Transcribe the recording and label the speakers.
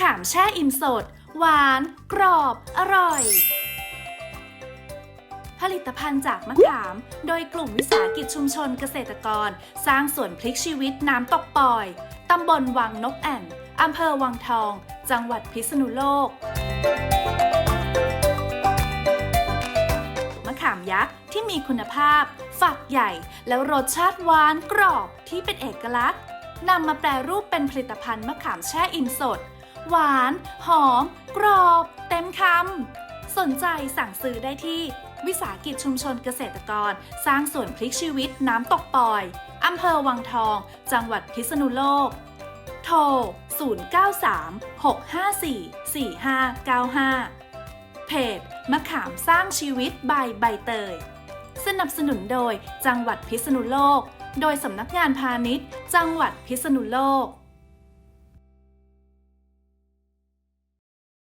Speaker 1: ขามแช่อิ่มสด หวาน กรอบ อร่อย ผลิตภัณฑ์จากมะขาม โดยกลุ่มวิสาหกิจชุมชนเกษตรกร สร้างสวนพลิกชีวิตน้ำตกปอย ตำบลวังนกแอ่นอำเภอวังทอง จังหวัดพิษณุโลก มะขามยักษ์ที่มีคุณภาพ ฝักใหญ่ แล้วรสชาติหวานกรอบที่เป็นเอกลักษณ์นำมาแปรรูปเป็นผลิตภัณฑ์มะขามแช่อิ่มสด หวาน หอม กรอบ เต็มคำ สนใจสั่งซื้อได้ที่ วิสาหกิจชุมชนเกษตรกร สร้างสวนพลิกชีวิตน้ำตกปอยอำเภอวังทอง จังหวัดพิษณุโลก โทร 093-654-4595 เพจมะขามสร้างชีวิตใบใบเตย สนับสนุนโดยจังหวัดพิษณุโลก โดยสำนักงานพาณิชย์ จังหวัดพิษณุโลก